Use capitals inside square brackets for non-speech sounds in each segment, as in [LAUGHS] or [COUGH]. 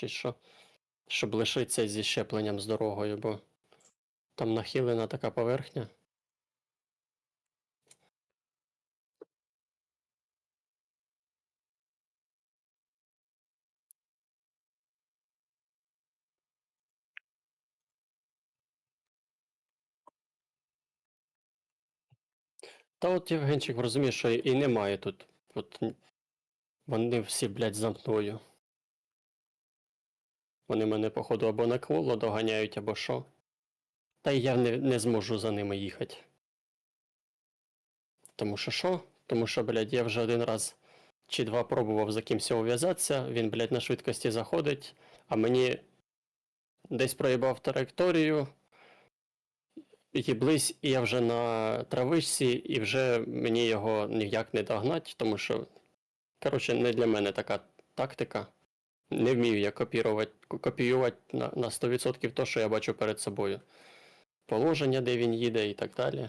чи що. Щоб лишитися зі щепленням з дорогою, бо там нахилена така поверхня. Та от Євгенчик розуміє, що і немає тут. От вони всі, блядь, за. Вони мене, походу, або на коло доганяють, або що. Та й я не, не зможу за ними їхати. Тому що що? Тому що, блядь, я вже один раз чи два пробував за кимсь ув'язатися, він, блядь, на швидкості заходить, а мені десь проїбав траєкторію, їблись, і я вже на травичці, і вже мені його ніяк не догнать, тому що, коротше, не для мене така тактика. Не вмію я копірувати, копіювати на, на 100% то, що я бачу перед собою. Положення, де він їде і так далі.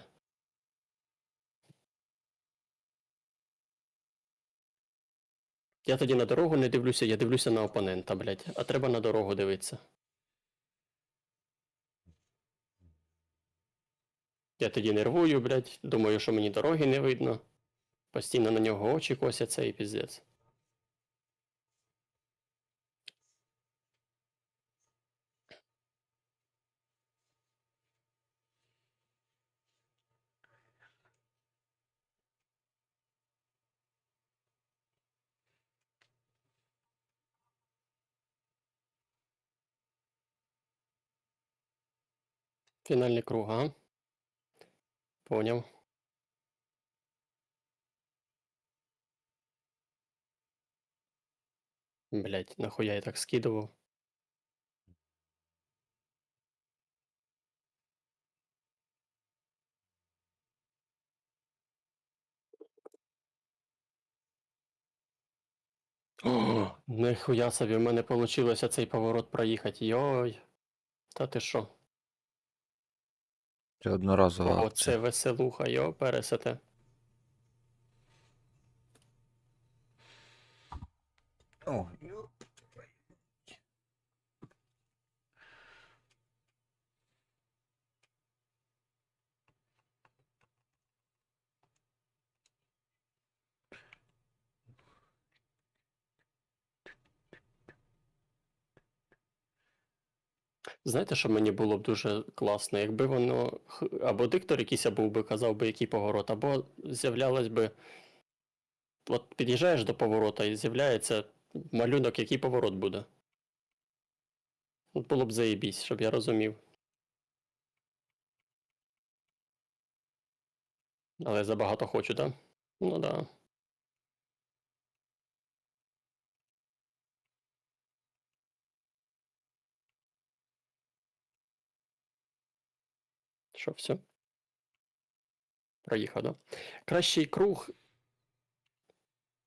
Я тоді на дорогу не дивлюся, я дивлюся на опонента, блядь. А треба на дорогу дивитися. Я тоді нервую, блядь, думаю, що мені дороги не видно. Постійно на нього очі косяться і піздець. Фінальний круг, ага. Поняв. Блять, нахуя я так скидував? О, нихуя собі, в мене вийшло цей поворот проїхати. Йой. Та ти що? Це одноразова О, акція. це веселуха, йо, пересете. О, Знаєте, що мені було б дуже класно, якби воно або диктор якийсь був би казав би, який поворот, або з'являлось би. От під'їжджаєш до поворота і з'являється малюнок, який поворот буде. От було б заєбісь, щоб я розумів. Але забагато хочу, так? Ну да. Що, все? Проїхав, да? Кращий круг.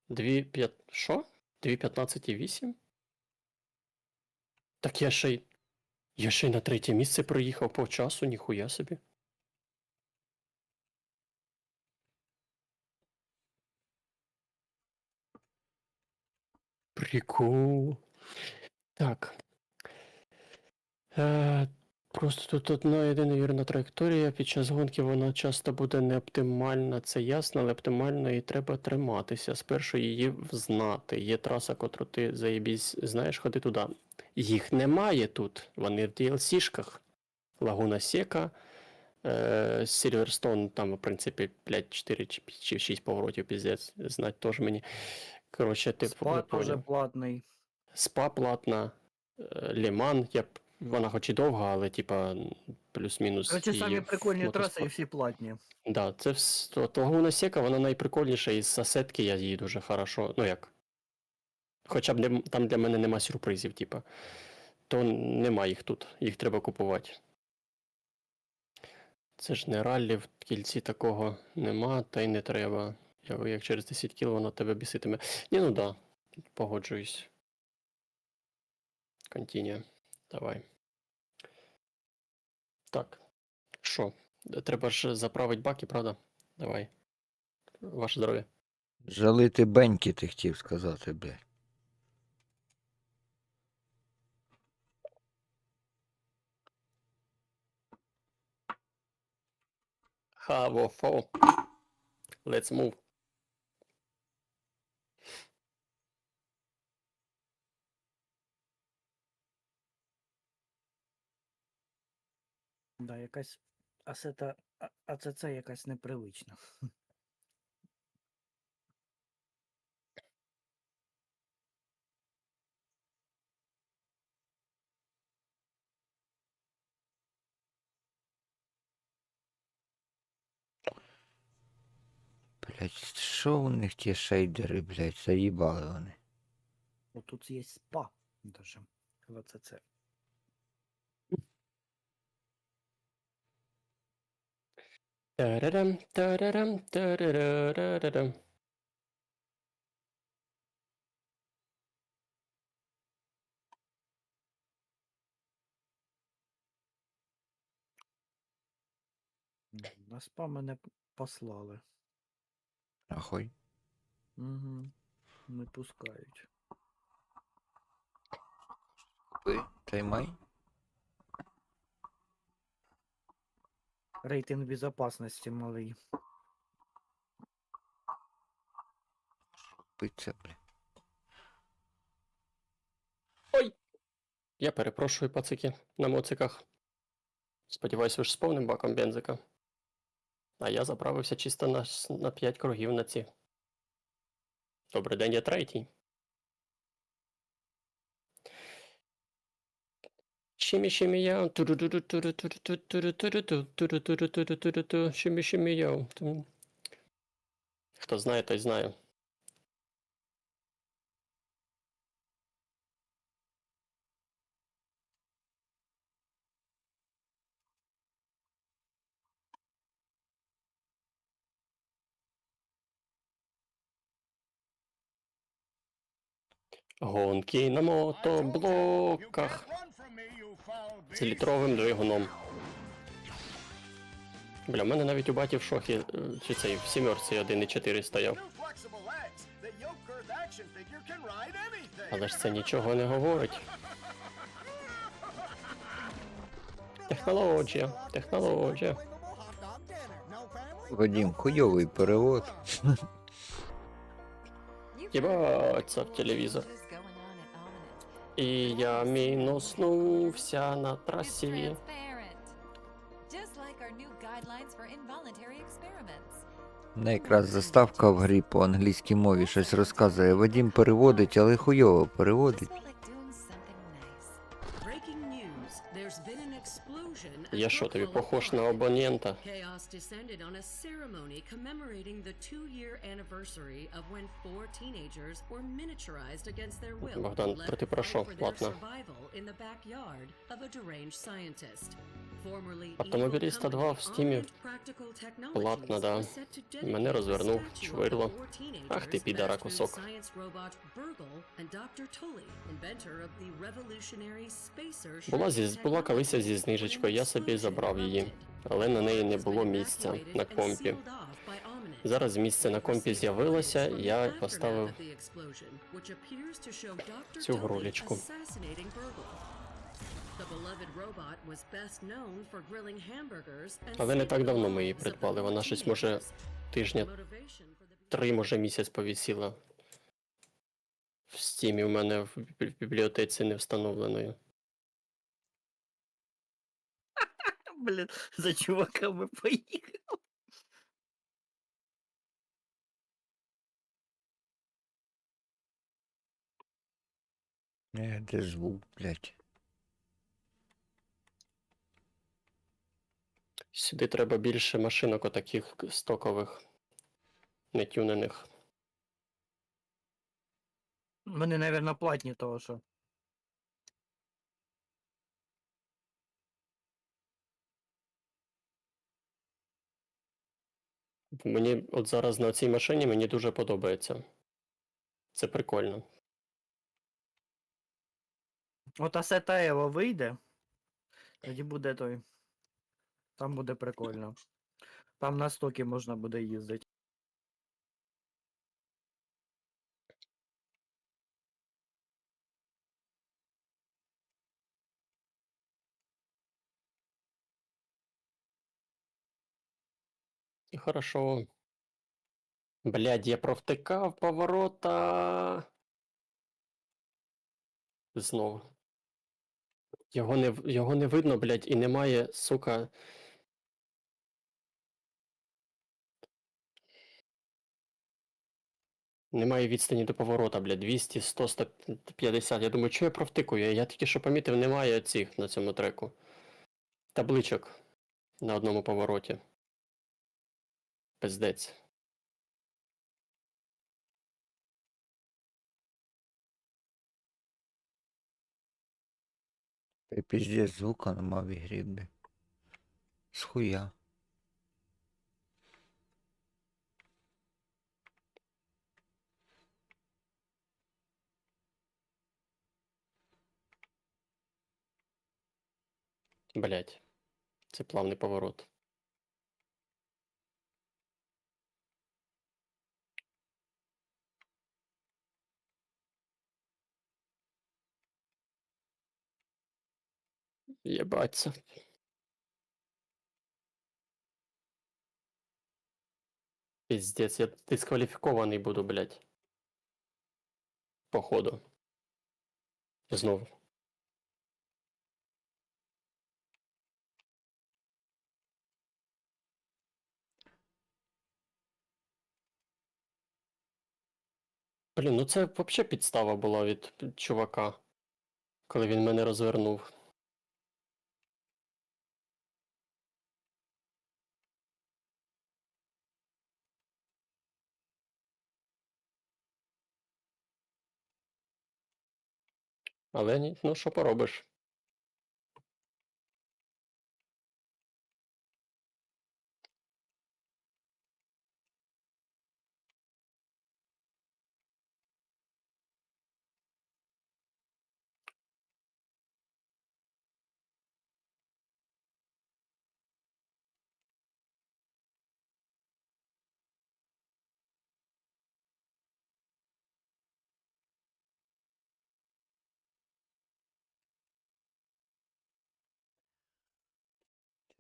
2, 5... Що? 2, 15 і 8? Так я ще й... Я ще й на третє місце проїхав по часу, ніхуя собі. Прикол. Так. Е, просто тут одна єдина вірна траєкторія. Під час гонки вона часто буде неоптимальна, це ясно, але оптимально і треба триматися. Спершу її взнати. Є траса, котру ти заєбісь знаєш, ходи туди. Їх немає тут. Вони в DLC-шках. Лагуна Сека. Сільверстон, там, в принципі, 5, 4 чи 6 поворотів, піздець, знать теж мені. Коротше, ти Спа не поняв. платний. Спа платна, е, Ліман, я б, вона хоч і довга, але типа плюс-мінус. Короче, самі в прикольні траси і всі платні. Да, це вс- то Сека, вона найприкольніша із сасетки, я її дуже хорошо. Ну як. Хоча б не, там для мене нема сюрпризів, типа. То нема їх тут, їх треба купувати. Це ж не раллі, в кільці такого нема, та й не треба. Я- Як через 10 кіл воно тебе біситиме. Ні, ну да, погоджуюсь. Континія. Давай. Так. Що? Е, треба ж заправити баки, правда? Давай. Ваше здоров'я. Жалити беньки, ти хотів сказати, блядь. Хаво, фо. Let's move. Да, якась асета, а- АЦЦ якась непривична. [LAUGHS] Блять, що у них ті шейдери, блять, заїбали вони. О, тут є спа даже в АЦЦ. Тарарам, тарарам, тарарарарарам. М, На спа мене послали. Ахой. Угу. Не пускають. Ви, таймай. Рейтинг безопасності малий. Питься, блядь. Я перепрошую, пацики, на моциках. Сподіваюсь, ви ж з повним баком бензика. А я заправився чисто на, на 5 кругів на ці. Добрий день, я третій. Shimmy shimmy yo. Shimmy shimmy yo. Хто знає, той знає. Гонки на мотоблоках з літровим двигуном. Бля, в мене навіть у баті в шохі, е, чи цей в сімерці 1.4 стояв. Але ж це нічого не говорить. Технологія, технологія. Вадим, хуйовий перевод. Їбаться в телевізор. І я мінуснувся на трасі. Just like our new guidelines for involuntary experiments. Не якраз заставка в грі по англійській мові щось розказує. Вадім переводить, але хуйово переводить. Я що, тобі похож на абонента? Chaos descended on a ceremony commemorating the two-year anniversary of when four teenagers were miniaturized against their will. Богдан, та ти пройшов, ладно. in the backyard of a deranged scientist. Автомобіліста 2 в стімі платно, да. Мене розвернув, чвирло. Ах ти підара кусок. Була, зі, була колися зі знижечкою, я собі собі забрав її, але на неї не було місця на компі. Зараз місце на компі з'явилося, я поставив цю грулечку. Але не так давно ми її придбали. Вона щось може тижня три, може місяць повісіла в стімі. У мене в бібліотеці не встановленою. Блін, [LAUGHS] за чуваками поїхав. Не, де звук, блять. Сюди треба більше машинок отаких стокових, не тюнених. Вони, мабуть, платні того, що. Мені от зараз на цій машині мені дуже подобається. Це прикольно. От Асетаєва вийде. Тоді буде той. Там буде прикольно. Там на стокі можна буде їздити. І хорошо. Блядь, я провтикав поворота. Знову. Його не, його не видно, блядь, і немає, сука. Немає відстані до поворота, блядь, 200, 100, 150. Я думаю, що я провтикую? Я тільки що помітив, немає цих на цьому треку. Табличок на одному повороті. Пиздець. Та й піздець звука нема в ігрі, бля. Схуя. Блядь. Це плавний поворот. Єбаться. Пиздец, я дискваліфікований буду, блядь. Походу. Знову. Блін, ну це взагалі підстава була від чувака, коли він мене розвернув. Але ні, ну що поробиш?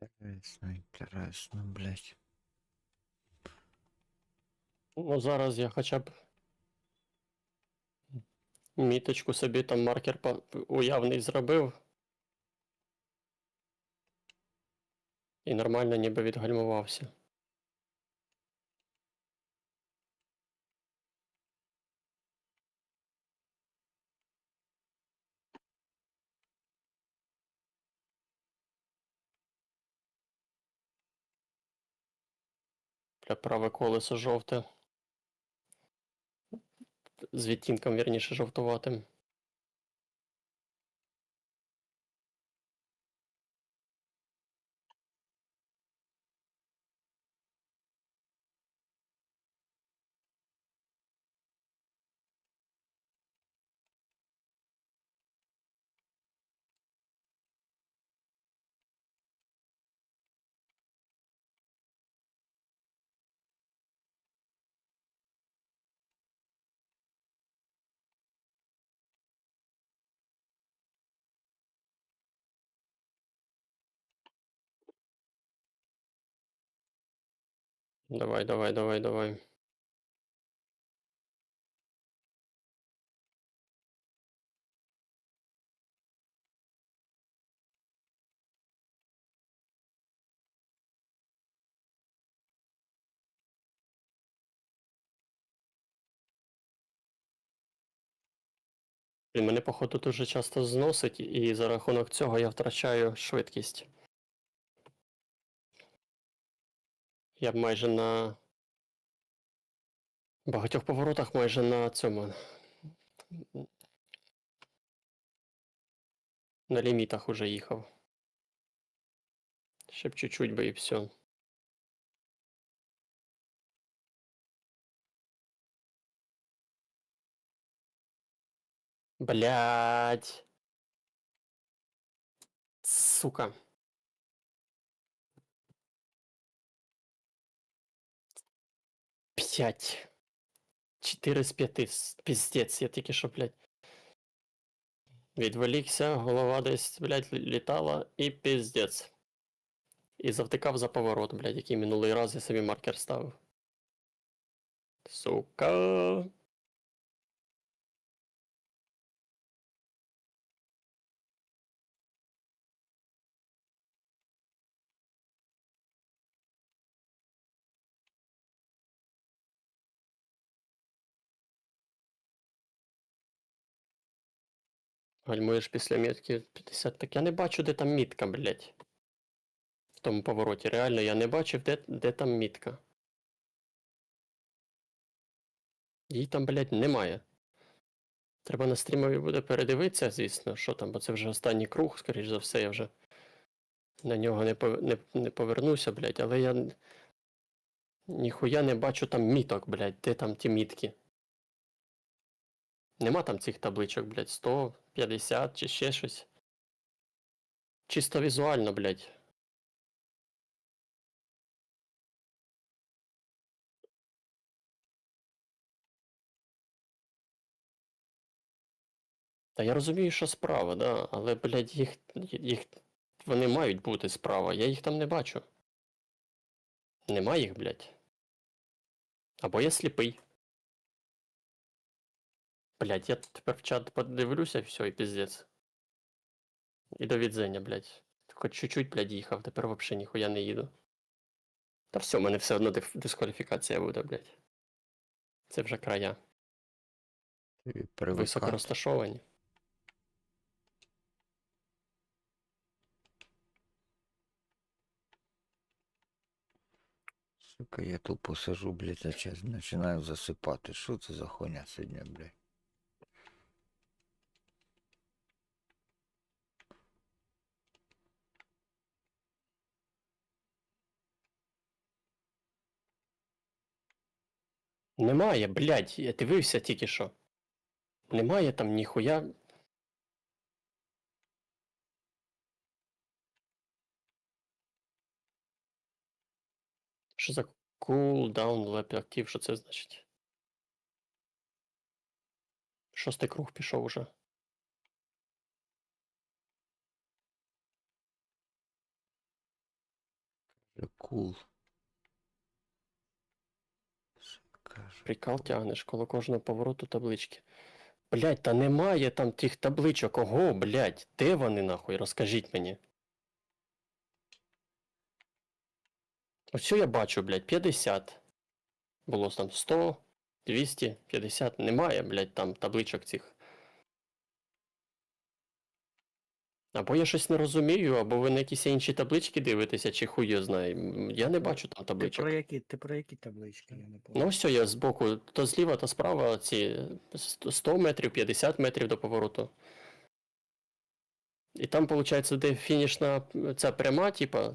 Інтересно, інтересно, блядь. Ну, зараз я хоча б міточку собі там маркер уявний зробив. І нормально ніби відгальмувався. Бля, праве колесо жовте. З відтінком, вірніше, жовтуватим. Давай, давай, давай, давай. Мене, походу, дуже часто зносить, і за рахунок цього я втрачаю швидкість. Я б майже на багатьох поворотах майже на цьому. На лімітах уже їхав. Ще б чуть-чуть би і все. Блять. Сука. П'ять. Чотири з п'яти. Піздець, я тільки що, блядь. Відволікся, голова десь, блядь, лі- літала і піздець. І завтикав за поворот, блядь, який минулий раз я собі маркер ставив. Сука. Гальмуєш після мітки 50. Так я не бачу, де там мітка, блядь. В тому повороті. Реально, я не бачив, де, де там мітка. Її там, блядь, немає. Треба на стрімові буде передивитися, звісно, що там, бо це вже останній круг, скоріш за все, я вже на нього не, не, не повернуся, блядь, але я ніхуя не бачу там міток, блядь, де там ті мітки. Нема там цих табличок, блядь, 100, 50 чи ще щось. Чисто візуально, блядь. Та я розумію, що справа, да, але, блядь, їх, їх. Вони мають бути справа, я їх там не бачу. Нема їх, блядь. Або я сліпий. Блядь, я тепер в чат подивлюся, все, і піздець. І до відзення, блядь. Хоч чуть-чуть, блядь, їхав, тепер вообще ніхуя не їду. Та все, в мене все одно дискваліфікація буде, блядь. Це вже края. Високо розташовані. Сука, я тупо сижу, блядь, а час починаю засипати. Що це за хуйня сьогодні, блядь? Немає, блядь, я дивився тільки що. Немає там ніхуя. Що за cooldown lap актив, що це значить? Шостий круг пішов уже. Кул. Сука ж. Прикал тягнеш коло кожного повороту таблички. Блять, та немає там тих табличок. Ого, блять, де вони нахуй? Розкажіть мені. Ось я бачу, блять, 50. Було там 100, 200, 50. Немає, блять, там табличок цих. Або я щось не розумію, або ви на якісь інші таблички дивитеся, чи хуй знає. М, Я не бачу там Ти табличок. про які, ти про які таблички, я не Ну, пам'ятаю. ось я збоку, то зліва, то справа ці 100 метрів, 50 метрів до повороту. І там, виходить, де фінішна ця пряма, типа,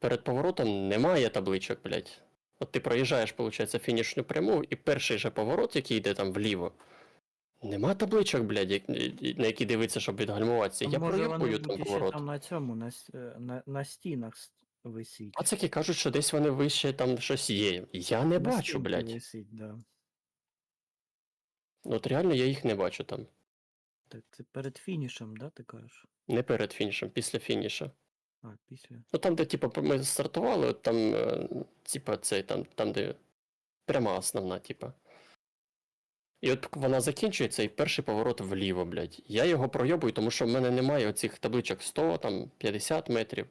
перед поворотом немає табличок, блядь. От ти проїжджаєш, виходить, фінішну пряму, і перший же поворот, який йде там вліво. Нема табличок, блядь, як- на які дивитися, щоб відгальмуватися. Я може вони там будуть ще поворот. там на цьому, на, с- е, на, на стінах с- висіть. А це кажуть, що десь вони вище там щось є. Я не На бачу, стінці блядь. Висить, да. От реально я їх не бачу там. Так це перед фінішем, да, ти кажеш? Не перед фінішем, після фініша. А, після. Ну там, де, типу, ми стартували, от там, е, типа, цей, там, там, де пряма основна, типа. І от вона закінчується, і перший поворот вліво, блядь. Я його пройобую, тому що в мене немає оцих табличок 100, там, 50 метрів.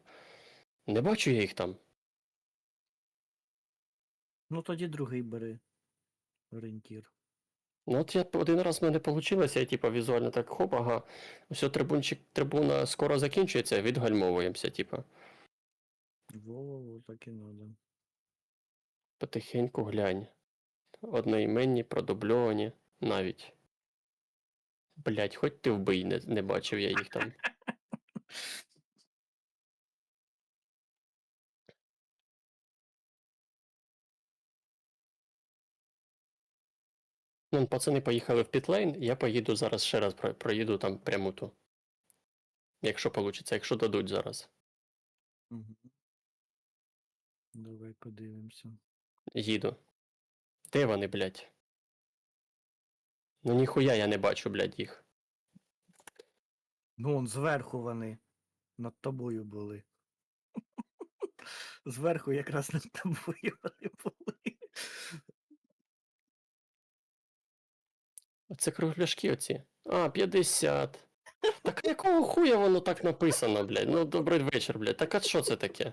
Не бачу я їх там. Ну тоді другий бери. Орієнтір. Ну от я один раз в мене вийшло, я типа візуально так хоп, ага. Все, трибунчик, трибуна скоро закінчується, відгальмовуємося, типа. Во-во-во, так і надо. Потихеньку глянь. Одноіменні, продубльовані, навіть. Блять, хоч ти вбий, не, не бачив я їх там. Ну, пацани поїхали в підлейн, я поїду зараз ще раз про- проїду там пряму ту. Якщо вийде, якщо дадуть зараз. Угу. Давай подивимося. Їду. Де вони, блядь? Ну ніхуя я не бачу, блядь, їх. Ну, он зверху вони. Над тобою були. [LAUGHS] Зверху якраз над тобою вони були. Це кругляшки оці. А, 50. Так якого хуя воно так написано, блядь? Ну, добрий вечір, блядь. Так а що це таке?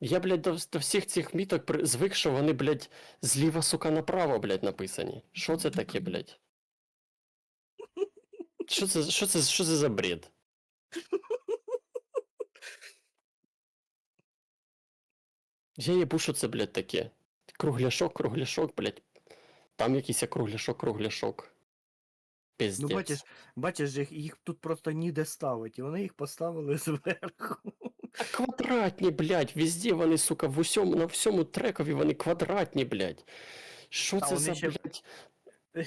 Я, блядь, до, до всіх цих міток при... звик, що вони, блядь, зліва, сука, направо, блядь, написані. Що це таке, блядь? Що це, що це, що це за бред? Я їбу, що це, блядь, таке. Кругляшок, кругляшок, блядь. Там якийсь кругляшок, кругляшок. Пиздец. Ну, бачиш, бачиш, їх, їх тут просто ніде ставить, і вони їх поставили [LAUGHS] зверху. А квадратні, блядь, везде вони, сука, в усьому, на всьому трекові вони квадратні, блядь. Що А це вони за, ще- блядь?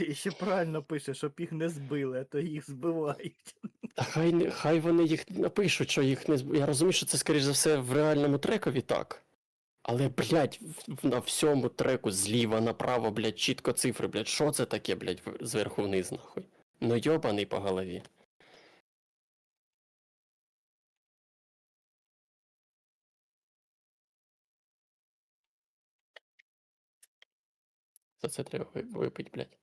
І [LAUGHS] ще правильно пише, щоб їх не збили, а то їх збивають. Та хай, не- хай вони їх напишуть, що їх не зб- Я розумію, що це, скоріш за все, в реальному трекові так. Але, блядь, в- на всьому треку зліва направо, блядь, чітко цифри, блядь, що це таке, блядь, в- зверху вниз, нахуй? Ну йобаний по голові. За це треба випити, блядь.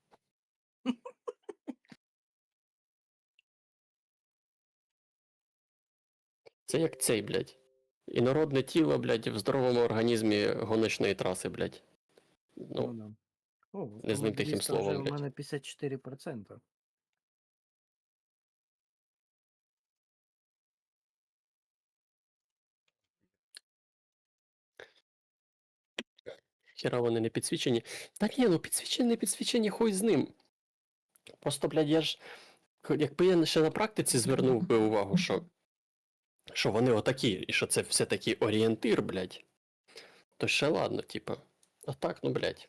Це як цей, блядь. Інородне тіло, блядь, в здоровому організмі гоночної траси, блядь. Ну, да. О, не з ним тихим словом, У блядь. мене 54%. Хіра вони не підсвічені. Та ні, ну підсвічені, не підсвічені, хуй з ним. Просто, блядь, я ж. Якби я ще на практиці звернув би увагу, що, що вони отакі, і що це все-таки орієнтир, блядь, то ще ладно, типа. А так, ну, блядь.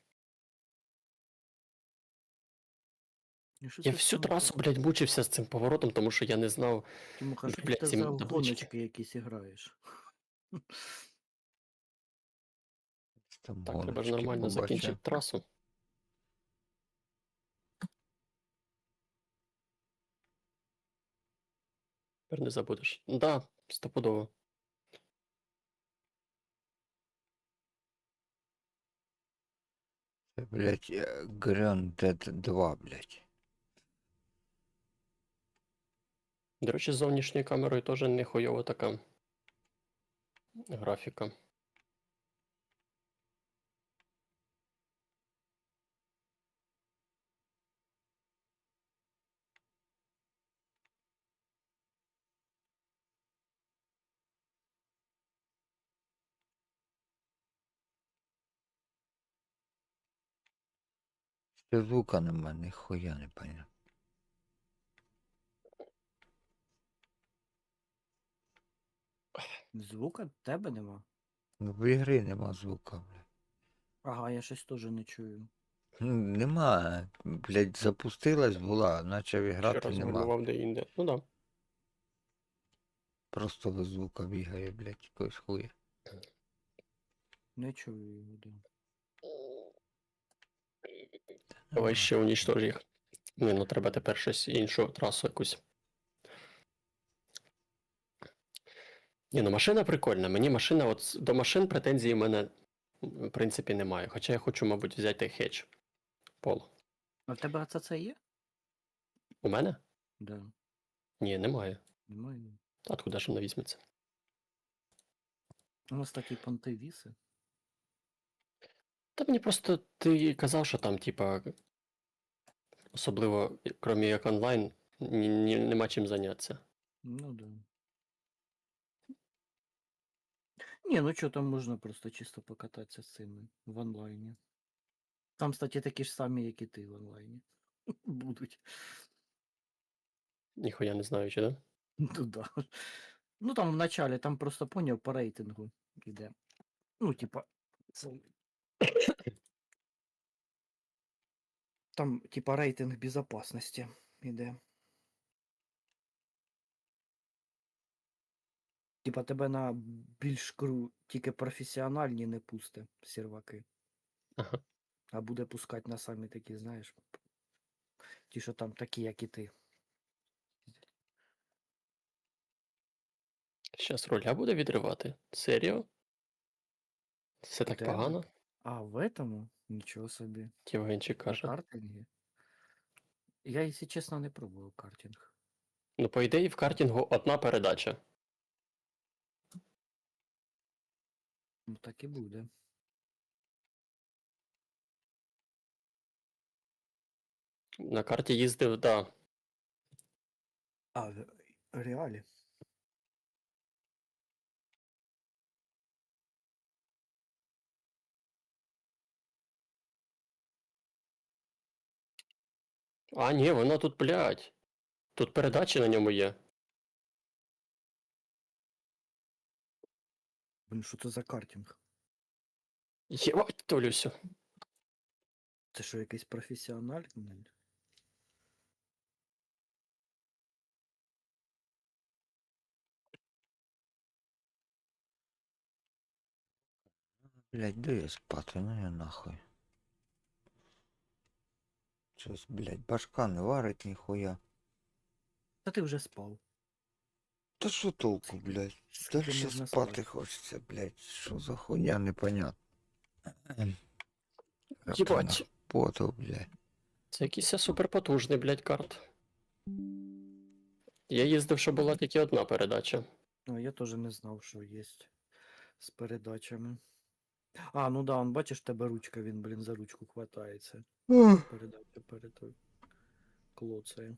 Ну, Я всю трасу, блядь, мучився з цим поворотом, тому що я не знав. Тимоха, що блядь, ти за таблички. якісь граєш? Там Так, треба ж нормально закінчити трасу. Тепер не забудеш. Да, стопудово. Це, блядь, е, Grand Dead 2, блядь. До речі, з зовнішньою камерою теж не хуйова така графіка. Ще звука нема, ніхуя не поняв. Звука в тебе нема? Ну, в ігри нема звука, блядь. Ага, я щось теж не чую. Ну, Нема, блядь, запустилась була, почав Ще грати, раз нема. вибивав де інде. Ну да. Просто без звука бігає, блядь, якось хуя. Не чую його, да. Давай ще унічтож їх. Ні, ну треба тепер щось іншу трасу якусь. Ні, ну машина прикольна. Мені машина, от до машин претензій в мене, в принципі, немає. Хоча я хочу, мабуть, взяти хедж. Поло. А в тебе АЦЦ є? У мене? Да. Ні, немає. Немає. А Откуда ж вона візьметься? У нас такі понти віси. Та мені просто ти казав, що там, типа, особливо, крім як онлайн, ні, ні, нема чим зайнятися. Ну да. Ні, ну що там можна просто чисто покататися з цими в онлайні. Там, кстати, такі ж самі, як і ти в онлайні. [LAUGHS] Будуть. Ніхуя не знаю, чи да? Ну да. Ну там в началі, там просто поняв по рейтингу іде. Ну, типа. Там, типа, рейтинг безопасності іде. Типа тебе на більш кру, тільки професіональні не пусте серваки. Ага. А буде пускати на самі такі, знаєш. Ті, що там такі, як і ти. Щас руля буде відривати? Серйо? Все так Тебе? погано? А, в этому? Нічого собі. Євгенчик На каже. картингі. Я, якщо чесно, не пробував картинг. Ну, по ідеї, в картингу одна передача. Ну так і буде. На карті їздив, да. А, в реалі? А, ні, воно тут, блядь. Тут передачі на ньому є. Блін, що це за картинг? Єбать, Толюсю. Це що, якийсь професіональний? Блядь, де я спати, ну я нахуй. Щось, блядь, башка не варить ніхуя. Та ти вже спав. Та що толку, блядь? Скільки Дальше можна спати спати? хочеться, блядь. Що за хуйня непонятно. Єбать. Поту, блядь. Це якийсь суперпотужний, блядь, карт. Я їздив, що була тільки одна передача. Ну, я теж не знав, що є з передачами. А, ну да, он бачиш, тебе ручка, він, блін, за ручку хватається. Передача перед клоцею.